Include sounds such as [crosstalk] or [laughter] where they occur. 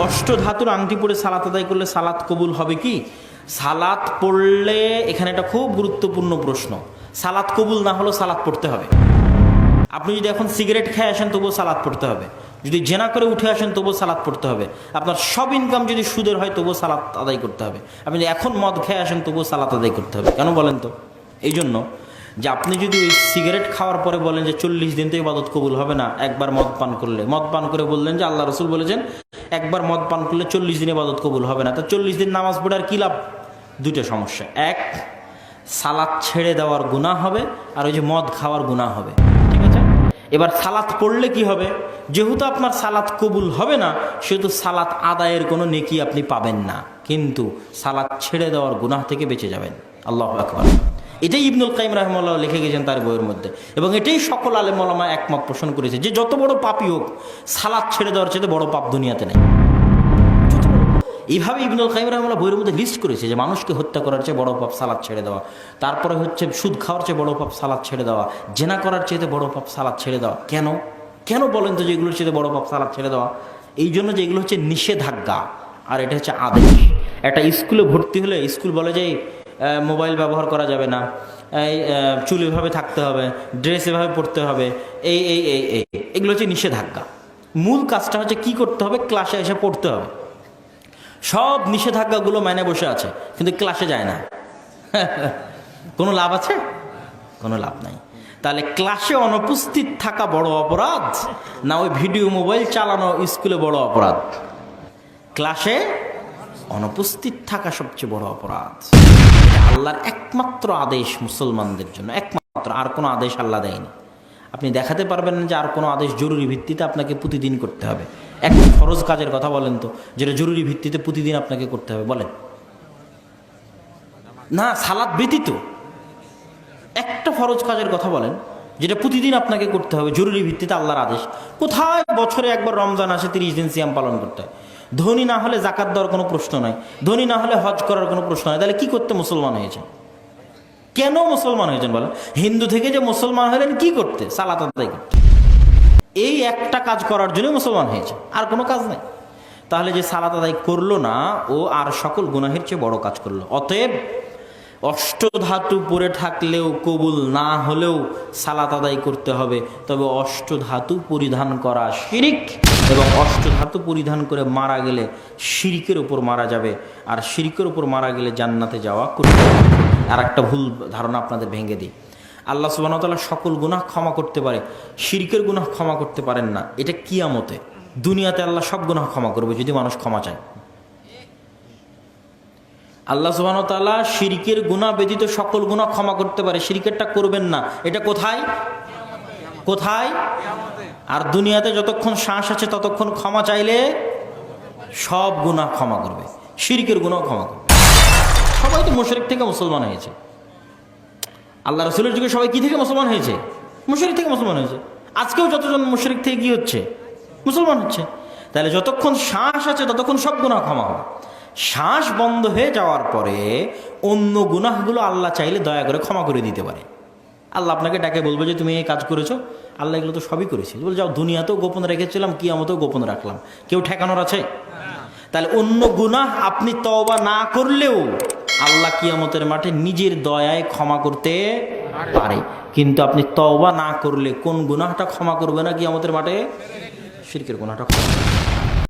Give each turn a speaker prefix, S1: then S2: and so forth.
S1: অষ্ট ধাতুর আংটি পরে সালাত আদায় করলে সালাত কবুল হবে কি? সালাত পড়লে এখানে একটা খুব গুরুত্বপূর্ণ প্রশ্ন। সালাত কবুল না হলেও সালাত পড়তে হবে। আপনি যদি এখন সিগারেট খেয়ে আসেন, তবুও সালাদ পড়তে হবে। যদি জেনা করে উঠে আসেন, তবুও সালাদ পড়তে হবে। আপনার সব ইনকাম যদি সুদের হয়, তবুও সালাদ আদায় করতে হবে। আপনি যদি এখন মদ খেয়ে আসেন, তবুও সালাদ আদায় করতে হবে। কেন বলেন তো? এই জন্য যে আপনি যদি ওই সিগারেট খাওয়ার পরে বলেন যে চল্লিশ দিন তো ইবাদত কবুল হবে না, একবার মদ পান করলে। মদ পান করে বললেন যে আল্লাহ রসুল বলেছেন একবার মদ পান করলে চল্লিশ দিন ইবাদত কবুল হবে না। তা চল্লিশ দিন নামাজ পড়ে আর কী লাভ? দুটো সমস্যা। এক, সালাদ ছেড়ে দেওয়ার গুণা হবে, আর ওই যে মদ খাওয়ার গুণা হবে। ঠিক আছে? এবার সালাত পড়লে কি হবে? যেহেতু আপনার সালাত কবুল হবে না, সেহেতু সালাত আদায়ের কোনো নেকি আপনি পাবেন না। কিন্তু সালাত ছেড়ে দেওয়ার গুনাহ থেকে বেঁচে যাবেন। আল্লাহ আকবর। এটাই ইবনুল কাইম রহমাল্লাহ লিখে গেছেন তার বইয়ের মধ্যে। এবং এটাই সকল আলেমলামা একমত পোষণ করেছে যে যত বড় পাপই হোক, সালাদ ছেড়ে দেওয়ার চেয়ে বড় পাপ দুনিয়াতে নেই। এইভাবে ইবনুল কাইম রহমাল্লাহ বইয়ের মধ্যে লিস্ট করেছে যে মানুষকে হত্যা করার চেয়ে বড় পাপ সালাদ ছেড়ে দেওয়া। তারপরে হচ্ছে সুদ খাওয়ার চেয়ে বড় পাপ সালাদ ছেড়ে দেওয়া। জেনা করার চেয়ে বড় পাপ সালাদ ছেড়ে দেওয়া। কেন? কেন বলেন তো যে এগুলোর চেয়ে বড় পাপ সালাদ ছেড়ে দেওয়া? এই জন্য যে এগুলো হচ্ছে নিষেধাজ্ঞা। আর এটা হচ্ছে আদেশ। একটা স্কুলে ভর্তি হলে স্কুল বলে যে মোবাইল ব্যবহার করা যাবে না। এই চুল এভাবে থাকতে হবে, ড্রেস এভাবে পরতে হবে, এই এই এই এই। এগুলো হচ্ছে নিষেধাজ্ঞা। মূল কাজটা হচ্ছে কি করতে হবে? ক্লাসে এসে পড়তে হবে। সব নিষেধাজ্ঞাগুলো মানে বসে আছে, কিন্তু ক্লাসে যায় না। [laughs] কোনো লাভ আছে? কোনো লাভ নাই। তাহলে ক্লাসে অনুপস্থিত থাকা বড় অপরাধ, না ওই ভিডিও মোবাইল চালানো স্কুলে বড় অপরাধ? ক্লাসে অনুপস্থিত থাকা সবচেয়ে বড় অপরাধ। আল্লাহর একমাত্র আদেশ মুসলমানদের জন্য, একমাত্র, আর কোনো আদেশ আল্লাহ দেয়নি। আপনি দেখাতে পারবেন না যে আর কোনো আদেশ জরুরি ভিত্তিতে আপনাকে প্রতিদিন করতে হবে। এক ফরজ কাজের কথা বলেন তো, যেটা জরুরি ভিত্তিতে প্রতিদিন আপনাকে করতে হবে, বলেন। না, সালাদ ব্যতীত। একটা ফরজ কাজের কথা বলেন, যেটা প্রতিদিন আপনাকে করতে হবে, জরুরি ভিত্তিতে আল্লাহর আদেশ। কোথায় বছরে একবার রমজান আসে, তিরিশ দিন সিয়াম পালন করতে হয়? ধনী না হলে জাকাত দেওয়ার কোনো প্রশ্ন নাই, ধনী না হলে হজ করার কোনো প্রশ্ন নাই। তাহলে কি করতে মুসলমান হয়েছেন? কেন মুসলমান হয়েছেন বলেন হিন্দু থেকে যে মুসলমান হলেন, কি করতে? সালাত আদায় করতে। এই একটা কাজ করার জন্য মুসলমান হয়েছে, আর কোনো কাজ নেই। তাহলে যে সালাত আদায় করল না, ও আর সকল গুনাহের চেয়ে বড় কাজ করল। অতএব অষ্টধাতু পরে থাকলেও কবুল না হলেও সালাত আদায় করতে হবে। তবে অষ্টধাতু পরিধান করা শিরিক এবং অষ্টধাতু পরিধান করে মারা গেলে শিরিকের উপর মারা যাবে। আর শিরিকের উপর মারা গেলে জান্নাতে যাওয়া করতে আর একটা ভুল ধারণা আপনাদের ভেঙে দিই। আল্লাহ সুবাহতাল্লাহ সকল গুনাহ ক্ষমা করতে পারে, শিরিকের গুনাহ ক্ষমা করতে পারেন না। এটা কিয়ামতে। দুনিয়াতে আল্লাহ সব গুনাহ ক্ষমা করবে যদি মানুষ ক্ষমা চায়। আল্লাহ সুবাহতাল্লাহ শিরিকের গুণা ব্যতীত সকল গুণা ক্ষমা করতে পারে। শিরিকেরটা করবেন না। এটা কোথায়? কোথায়? আর দুনিয়াতে যতক্ষণ শ্বাস আছে, ততক্ষণ ক্ষমা চাইলে সব গুনাহ ক্ষমা করবে। শিরিকের গুণাও ক্ষমা করবে। সবাই তো মুশরিক থেকে মুসলমান হয়েছে। আল্লাহ রসুলের যুগে সবাই কি থেকে মুসলমান হয়েছে? মুশরিক থেকে মুসলমান হয়েছে। আজকেও যতজন মুশরিক থেকে কি হচ্ছে? মুসলমান হচ্ছে। তাহলে যতক্ষণ শ্বাস আছে, ততক্ষণ সব গুণা ক্ষমা হবে। শ্বাস বন্ধ হয়ে যাওয়ার পরে অন্য গুনাহগুলো আল্লাহ চাইলে দয়া করে ক্ষমা করে দিতে পারে। আল্লাহ আপনাকে ডাকে, বলবে যে তুমি এই কাজ করেছ। আল্লাহ এগুলো তো সবই করেছি বলে যাও, দুনিয়াতেও গোপন রেখেছিলাম, কিয়ামতেও গোপন রাখলাম। কেউ ঠেকানোর আছে? তাহলে অন্য গুনাহ আপনি তওবা না করলেও আল্লাহ কিয়ামতের মাঠে নিজের দয়ায় ক্ষমা করতে পারে। কিন্তু আপনি তওবা না করলে কোন গুনাহটা ক্ষমা করবে না কিয়ামতের মাঠে? শিরকের গুনাহটা ক্ষমা।